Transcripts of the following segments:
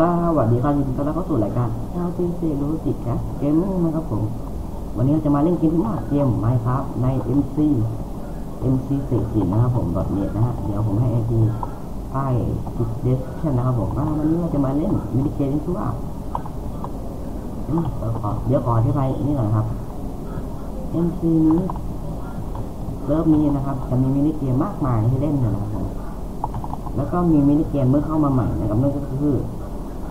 สวัสดีครับยินดีต้อนรับเข้าสู่รายการชาวซีซีรู้สิกแคสเกมนะครับผม วันนี้เราจะมาเล่นเกมที่มาเกมไมครับใน MC MC 4 4นะครับผม .net นะฮะเดี๋ยวผมให้ไอทีใต้ description นะครับผมอ่าวันนี้เราจะมาเล่นมินิเกมที่ชื่อว่าเดี๋ยวขอเดี๋ยวขออธิบายนี่หน่อยครับ MC นี้เริ่มมีนะครับจะมีมินิเกมมากมายให้เล่นนะครับผมแล้วก็มีมินิเกมเมื่อเข้ามาใหม่นะครับนั่นก็คือ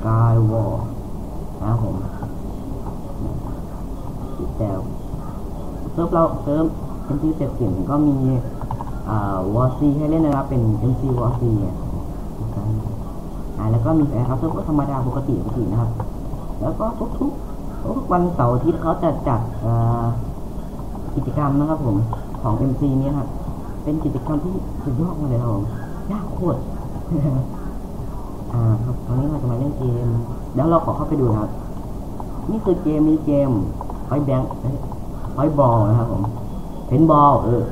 กายวอลนะครับผมแต่เซิร์ฟเราเซิร์ฟ MC เจ็ดสิบก็มีอ่าวอซีให้เล่นนะครับเป็น MC วอซีอะอ่าแล้วก็มีแอร์ครับเซิร์ฟก็ธรรมดาปกติปกตินะครับ แล้วก็ทุกทุกทุกวันเสาร์อาทิตย์เขาจะจัดกิจกรรมนะครับผมของ MC เนี้ครับเป็นกิจกรรมที่สุดยอดเลยครับผมยากโคตร อ่าครับตอนนี้เราจะมาเล่นเกม เดี๋ยวเราขอเข้าไปดูนะครับ นี่คือเกมมีเกมไฟแบงค์ไฟบอลนะครับผมเพนบอลเออ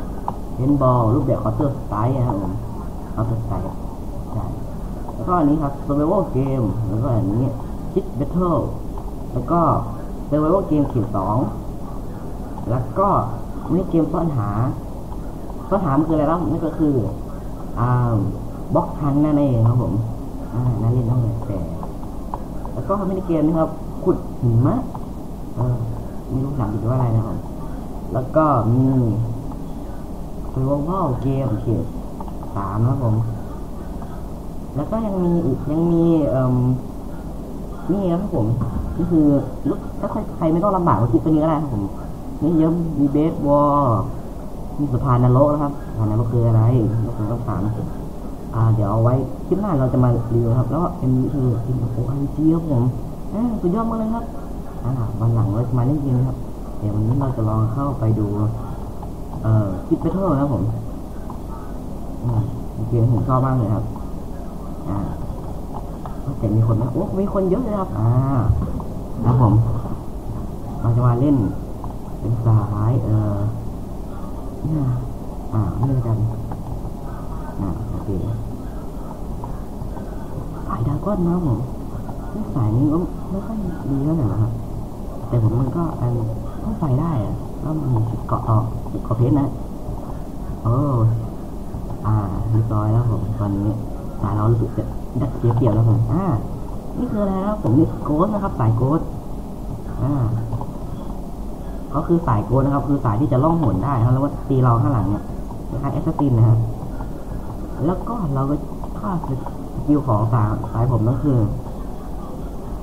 เพนบอลรูปแบบคอร์เตอร์สไตล์นะครับผมคอเตอร์สไตล์ใช่แล้วก็อันนี้ครับ survival game แล้วก็อันนี้ Hit Battle แล้วก็ survival game เขียนสองแล้วก็นี่เกมซ่อนหาซ่อนหามันคืออะไรครับนั่นก็คืออ่าบล็อกทันนั่นเองครับผม อ่าน่าเล่นน้องเลยแต่แล้วก็ไม่ได้เกมนะครับขุดหิมะไม่รู้หลังติดว่าอะไรนะครับ แล้วก็มีคือว่าเกมเขียนสามนะครับผม แล้วก็ยังมีอีกยังมีเอ่อนี่ครับผมนี่คือลูกถ้าใครไม่ต้องลำบากก็คิดตัวนี้ก็ได้ครับผมนี่เยอะมีเบสบอลมีสะพานนรกนะครับสะพานนรกคืออะไรเราต้องถาม อ่าเดี๋ยวเอาไว้คลิปหน้าเราจะมารีวิวครับ แล้วก็เป็นคือกินกับโอไอจีครับผมอ่าสุดยอดมากเลยครับอ่าวันหลังเราจะมาเล่นเกมนะครับ เดี๋ยววันนี้เราจะลองเข้าไปดู เอ่อคลิปเบทเทิลนะผมอืมเกมผมชอบมากเลยครับ อ่าแต่มีคนไหมโอ้มีคนเยอะเลยครับ อ่านะครับผม เราจะมาเล่น เป็นสายเอ่อเนี่ยอ่านี่นกันอ่า โอเคสายดราก้อนนะผมสายนี้ก็ไม่ค่อยดีเท่าไหร่นะครับ แต่ผมมันก็อันต้องใส่ได้อะแล้วมีจุดเกาะต่อเกาะเพชรนะโอ้อ่าเรียบร้อยแล้วผมตอนนี้สายเรารู้สึกจะดัดเสียเปรียบแล้วผมอ่านี่คืออะไรครับผมนี่โกดนะครับ สายโกดอ่าก็คือสายโกดนะครับ คือสายที่จะล่องหนได้ครับแล้วว่าตีเราข้างหลังเนี่ยคล้ายๆแอสซัสซินนะครับ แล้วก็เราก็ค่าสกิลของสายสายผมนั่นคือ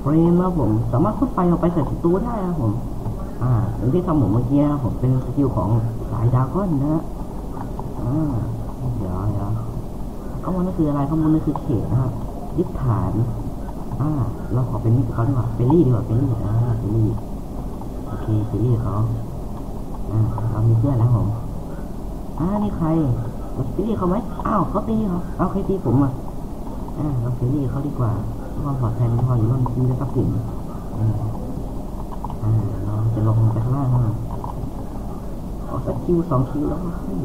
เฟรมนะผม สามารถพ่นไฟออกไปใส่ศัตรูได้นะผม อ่าอย่างที่ทำผมเมื่อกี้นะผมเป็นสกิลของสายดราก้อนนะฮะอ่าเดี๋ยวเดี๋ยวข้อมูลนั่นคืออะไรข้อมูลนั่นคือเขตนะครับยึดฐาน อ่า เราขอเป็นนี่กับเขาดีกว่าเฟลลี่ดีกว่าเฟลลี่อ่าเฟลลี่โอเคเฟลลี่เขาอ่าเรามีเพื่อนแล้วผมอ่านี่ใครเราซีรีส์เขาไหม อ้าวเขาตีเหรอเอาใครตีผมอะอ่าเราซีรีส์เขาดีกว่าเพื่อความปลอดภัยมันพออยู่ร่วมทีและทรัพย์สินอ่าอ่าเราจะลงไปข้างล่างนะขอสักคิวสองคิวแล้วก็ค่อย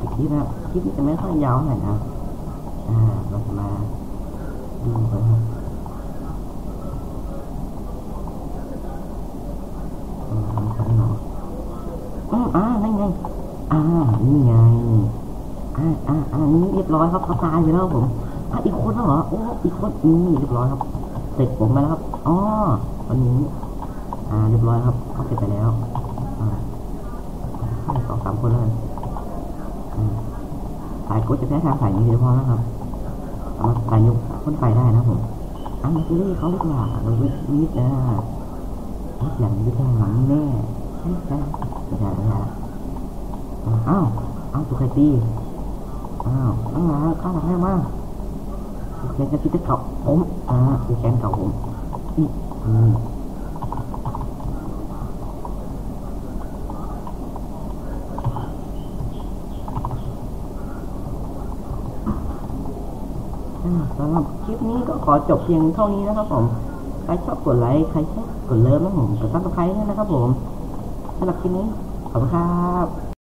อีกทีนะคลิปนี้จะไม่ค่อยยาวเท่าไหร่นะอ่าเราจะมาดูกันครับอ่าทำกันหน่อยอืมอ่านั่นไงอ่านี่ไง อ่าอ่าอ่านี่เรียบร้อยครับเขาตายไปแล้วผมอะอีกคนแล้วเหรอโอ้อีกคนอืมเรียบร้อยครับ เสร็จผมมาแล้วครับอ๋อวันนี้ อ่าเรียบร้อยครับเขาเสร็จไปแล้วอ่าสองสามคนแล้วกันอ่าสายกดจะแพ้ทางสายนี้โดยเฉพาะนะครับสามารถสายยุกพ่นไฟได้นะผมอะมาซีรีส์เขาดีกว่าเราวิทวิทนะวิทอย่างวิทแทงหลังแน่ใช่ใช่ไม่ใช่ไม่ใช่อ้าวอ้าวตัวใครตี อ้าวข้างหลังข้างหลังแม่มาตัวแขนจะคิดจะเก่าผมอ่าตัวแขนเก่าผมอีอืมสำหรับคลิปนี้ก็ขอจบเพียงเท่านี้นะครับผม ใครชอบกดไลค์ ใครชอบกดเลิฟนะผมกดซับสไครต์ด้วยนะครับผมสำหรับคลิปนี้ขอบคุณครับ